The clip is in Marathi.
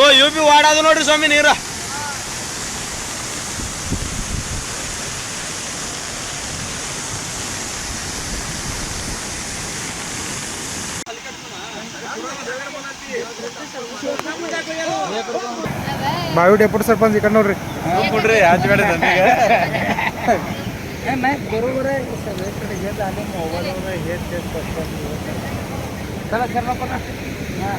ಓ ಯು ಪಿ ವಾಡಾದು ನೋಡ್ರಿ ಸ್ವಾಮಿ ನೀರ ಬಾವಿ ಡೆಪುಟ್ ಸರ್ಪಂಚ್ ಈ ಕಡೆ ನೋಡ್ರಿ ಕೊಡ್ರಿ ಆಚೆ ಬೇಡ ಬರೋಬರ ખરેખર લોકો ના